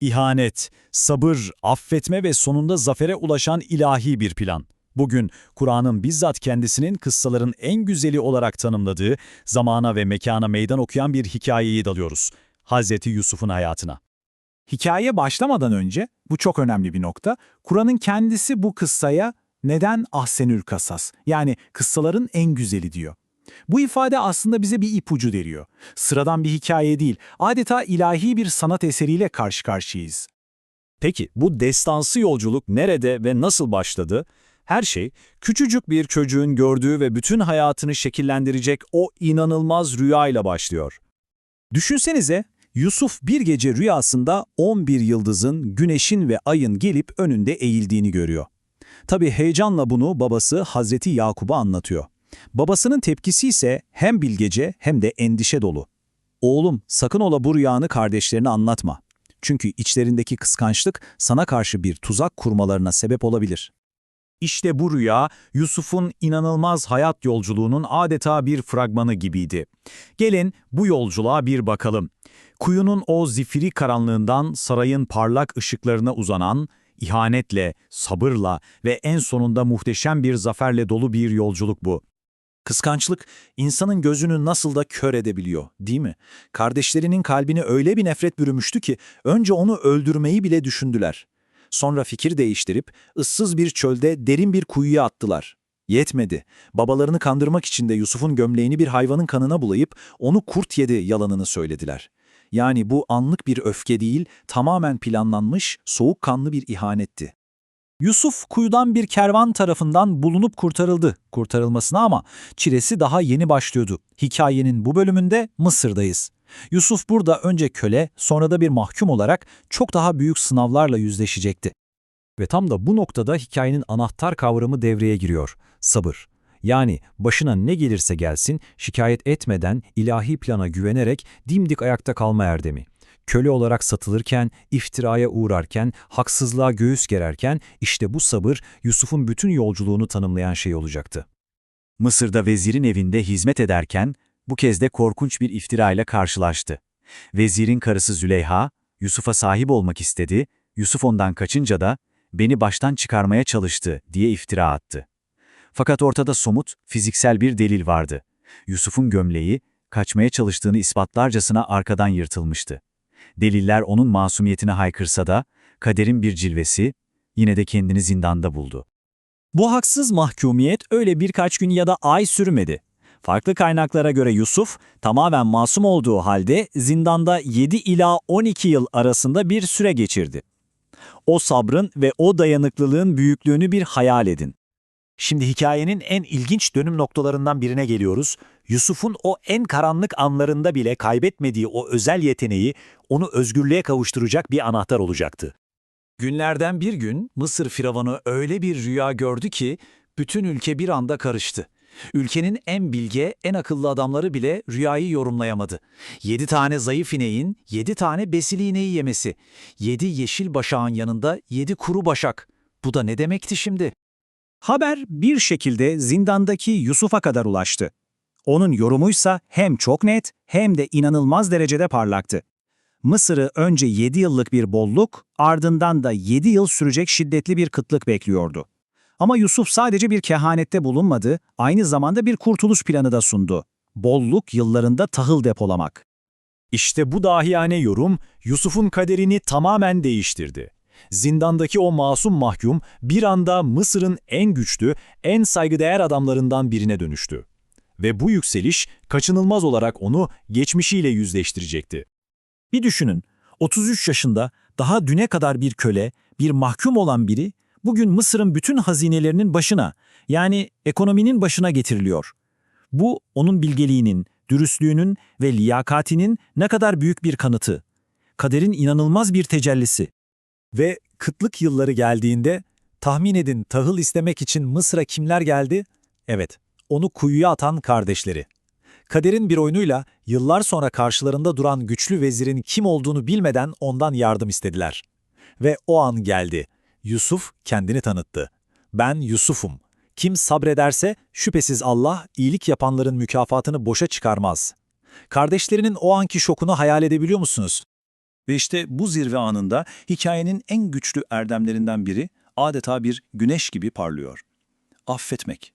İhanet, sabır, affetme ve sonunda zafere ulaşan ilahi bir plan. Bugün Kur'an'ın bizzat kendisinin kıssaların en güzeli olarak tanımladığı, zamana ve mekana meydan okuyan bir hikayeyi dalıyoruz. Hazreti Yusuf'un hayatına. Hikaye başlamadan önce, bu çok önemli bir nokta, Kur'an'ın kendisi bu kıssaya neden ahsenül kasas, yani kıssaların en güzeli diyor. Bu ifade aslında bize bir ipucu veriyor. Sıradan bir hikaye değil, adeta ilahi bir sanat eseriyle karşı karşıyayız. Peki bu destansı yolculuk nerede ve nasıl başladı? Her şey küçücük bir çocuğun gördüğü ve bütün hayatını şekillendirecek o inanılmaz rüyayla başlıyor. Düşünsenize Yusuf bir gece rüyasında 11 yıldızın, güneşin ve ayın gelip önünde eğildiğini görüyor. Tabi heyecanla bunu babası Hazreti Yakub'a anlatıyor. Babasının tepkisi ise hem bilgece hem de endişe dolu. Oğlum sakın ola bu rüyanı kardeşlerine anlatma. Çünkü içlerindeki kıskançlık sana karşı bir tuzak kurmalarına sebep olabilir. İşte bu rüya Yusuf'un inanılmaz hayat yolculuğunun adeta bir fragmanı gibiydi. Gelin bu yolculuğa bir bakalım. Kuyunun o zifiri karanlığından sarayın parlak ışıklarına uzanan, ihanetle, sabırla ve en sonunda muhteşem bir zaferle dolu bir yolculuk bu. Kıskançlık insanın gözünü nasıl da kör edebiliyor, değil mi? Kardeşlerinin kalbini öyle bir nefret bürümüştü ki önce onu öldürmeyi bile düşündüler. Sonra fikir değiştirip ıssız bir çölde derin bir kuyuya attılar. Yetmedi. Babalarını kandırmak için de Yusuf'un gömleğini bir hayvanın kanına bulayıp onu kurt yedi yalanını söylediler. Yani bu anlık bir öfke değil, tamamen planlanmış, soğukkanlı bir ihanetti. Yusuf kuyudan bir kervan tarafından bulunup kurtarıldı kurtarılmasına ama çilesi daha yeni başlıyordu. Hikayenin bu bölümünde Mısır'dayız. Yusuf burada önce köle sonra da bir mahkum olarak çok daha büyük sınavlarla yüzleşecekti. Ve tam da bu noktada hikayenin anahtar kavramı devreye giriyor. Sabır. Yani başına ne gelirse gelsin şikayet etmeden ilahi plana güvenerek dimdik ayakta kalma erdemi köle olarak satılırken, iftiraya uğrarken, haksızlığa göğüs gererken işte bu sabır Yusuf'un bütün yolculuğunu tanımlayan şey olacaktı. Mısır'da vezirin evinde hizmet ederken bu kez de korkunç bir iftirayla karşılaştı. Vezirin karısı Züleyha, Yusuf'a sahip olmak istedi, Yusuf ondan kaçınca da beni baştan çıkarmaya çalıştı diye iftira attı. Fakat ortada somut, fiziksel bir delil vardı. Yusuf'un gömleği, kaçmaya çalıştığını ispatlarcasına arkadan yırtılmıştı. Deliller onun masumiyetine haykırsa da, kaderin bir cilvesi, yine de kendini zindanda buldu. Bu haksız mahkumiyet öyle birkaç gün ya da ay sürmedi. Farklı kaynaklara göre Yusuf, tamamen masum olduğu halde zindanda 7 ila 12 yıl arasında bir süre geçirdi. O sabrın ve o dayanıklılığın büyüklüğünü bir hayal edin. Şimdi hikayenin en ilginç dönüm noktalarından birine geliyoruz. Yusuf'un o en karanlık anlarında bile kaybetmediği o özel yeteneği onu özgürlüğe kavuşturacak bir anahtar olacaktı. Günlerden bir gün Mısır firavunu öyle bir rüya gördü ki bütün ülke bir anda karıştı. Ülkenin en bilge, en akıllı adamları bile rüyayı yorumlayamadı. Yedi tane zayıf ineğin, yedi tane besili ineği yemesi. Yedi yeşil başağın yanında yedi kuru başak. Bu da ne demekti şimdi? Haber bir şekilde zindandaki Yusuf'a kadar ulaştı. Onun yorumuysa hem çok net hem de inanılmaz derecede parlaktı. Mısır'ı önce 7 yıllık bir bolluk, ardından da 7 yıl sürecek şiddetli bir kıtlık bekliyordu. Ama Yusuf sadece bir kehanette bulunmadı, aynı zamanda bir kurtuluş planı da sundu. Bolluk yıllarında tahıl depolamak. İşte bu dahiyane yorum Yusuf'un kaderini tamamen değiştirdi. Zindandaki o masum mahkum bir anda Mısır'ın en güçlü, en saygıdeğer adamlarından birine dönüştü. Ve bu yükseliş kaçınılmaz olarak onu geçmişiyle yüzleştirecekti. Bir düşünün, 33 yaşında daha düne kadar bir köle, bir mahkum olan biri bugün Mısır'ın bütün hazinelerinin başına, yani ekonominin başına getiriliyor. Bu onun bilgeliğinin, dürüstlüğünün ve liyakatinin ne kadar büyük bir kanıtı. Kaderin inanılmaz bir tecellisi. Ve kıtlık yılları geldiğinde tahmin edin tahıl istemek için Mısır'a kimler geldi? Evet, onu kuyuya atan kardeşleri. Kaderin bir oyunuyla yıllar sonra karşılarında duran güçlü vezirin kim olduğunu bilmeden ondan yardım istediler. Ve o an geldi. Yusuf kendini tanıttı. Ben Yusuf'um. Kim sabrederse şüphesiz Allah iyilik yapanların mükafatını boşa çıkarmaz. Kardeşlerinin o anki şokunu hayal edebiliyor musunuz? Ve işte bu zirve anında hikayenin en güçlü erdemlerinden biri adeta bir güneş gibi parlıyor. Affetmek.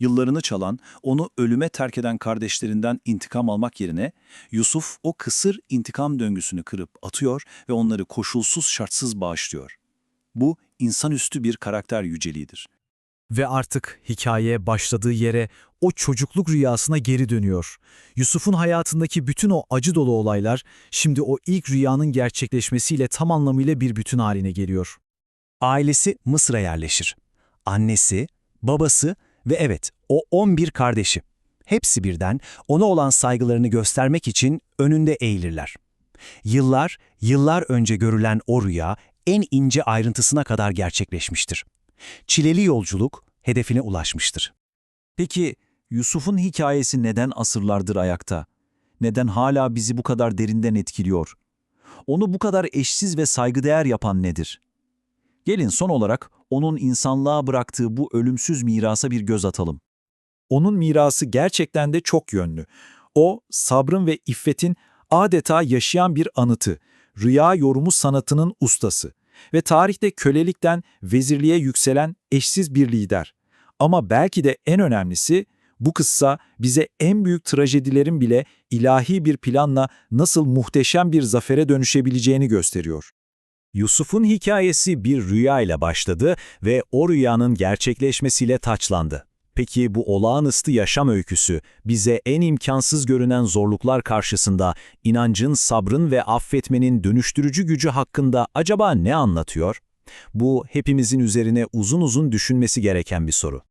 Yıllarını çalan, onu ölüme terk eden kardeşlerinden intikam almak yerine Yusuf o kısır intikam döngüsünü kırıp atıyor ve onları koşulsuz şartsız bağışlıyor. Bu insanüstü bir karakter yüceliğidir. Ve artık hikaye başladığı yere, o çocukluk rüyasına geri dönüyor. Yusuf'un hayatındaki bütün o acı dolu olaylar, şimdi o ilk rüyanın gerçekleşmesiyle tam anlamıyla bir bütün haline geliyor. Ailesi Mısır'a yerleşir. Annesi, babası ve evet o 11 kardeşi. Hepsi birden ona olan saygılarını göstermek için önünde eğilirler. Yıllar, yıllar önce görülen o rüya en ince ayrıntısına kadar gerçekleşmiştir. Çileli yolculuk hedefine ulaşmıştır. Peki Yusuf'un hikayesi neden asırlardır ayakta? Neden hala bizi bu kadar derinden etkiliyor? Onu bu kadar eşsiz ve saygıdeğer yapan nedir? Gelin son olarak onun insanlığa bıraktığı bu ölümsüz mirasa bir göz atalım. Onun mirası gerçekten de çok yönlü. O, sabrın ve iffetin adeta yaşayan bir anıtı, rüya yorumu sanatının ustası ve tarihte kölelikten vezirliğe yükselen eşsiz bir lider. Ama belki de en önemlisi, bu kıssa bize en büyük trajedilerin bile ilahi bir planla nasıl muhteşem bir zafere dönüşebileceğini gösteriyor. Yusuf'un hikayesi bir rüya ile başladı ve o rüyanın gerçekleşmesiyle taçlandı. Peki bu olağanüstü yaşam öyküsü bize en imkansız görünen zorluklar karşısında inancın, sabrın ve affetmenin dönüştürücü gücü hakkında acaba ne anlatıyor? Bu hepimizin üzerine uzun uzun düşünmesi gereken bir soru.